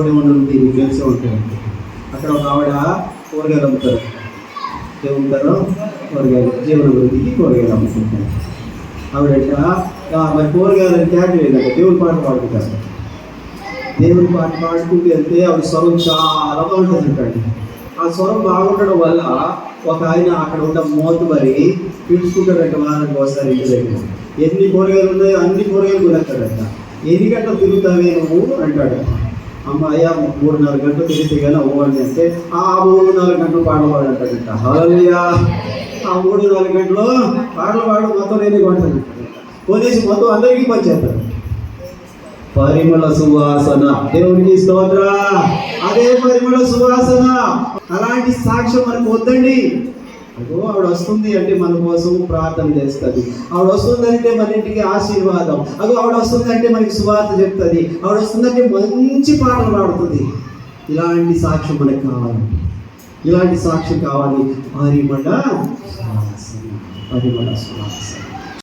బోడిమండలు ఉంది మీకు తెలిసే ఉంటాయి అక్కడ ఒక ఆవిడ కూరగాయలు అమ్ముతారు. ఏముంటారు కూరగాయలు. జీవన వృద్ధికి కూరగాయలు అమ్ముతుంటారు ఆవిడంట మరి కూరగాయలు క్యాట్ వేయలేక దేవుని పాట పాడుకుంటారు. దేవుని పాట పాడుకుంటూ వెళ్తే ఆవిడ స్వరం చాలా బాగుంటుంది ఆ స్వరం బాగుండడం వల్ల ఒక ఆయన అక్కడ ఉన్న మోతు మరి పిలుచుకుంటారంట వారానికి ఒకసారి ఇంటి దగ్గర. ఎన్ని కూరగాయలు ఉన్నాయో? అన్ని కూరగాయలు కొనేస్తాడంట. ఎన్ని గంటలు తిరుగుతావే నువ్వు? అంటాడు. అమ్మాయి మూడున్నర గంటలు తిరిగితే కానీ అవ్వండి అంటే ఆ మూడున్నర గంటలు పాటలు పాడంటాడంట హల్లెలూయా! ఆ మూడున్నర గంటలు పాటలు పాడడం మొత్తం నేనే కొంటాను పోలీసు మొత్తం అందరికీ పంచేస్తాడు పరిమళ సువాసన. దేవునికి స్తోత్ర. అదే పరిమళ సువాసన. అలాంటి సాక్ష్యం మనకు వద్దండి. అదో ఆవిడ వస్తుంది అంటే మన కోసం ప్రార్థన చేస్తుంది. ఆవిడ వస్తుంది అంటే మన ఇంటికి ఆశీర్వాదం. అదో ఆవిడ వస్తుంది అంటే మనకి సువార్త చెప్తుంది. ఆవిడ వస్తుందంటే మంచి పాటలు పాడుతుంది. ఇలాంటి సాక్ష్యం మనకు కావాలి. ఇలాంటి సాక్ష్యం కావాలి. పరిమళ మన పరిమళ సువాసన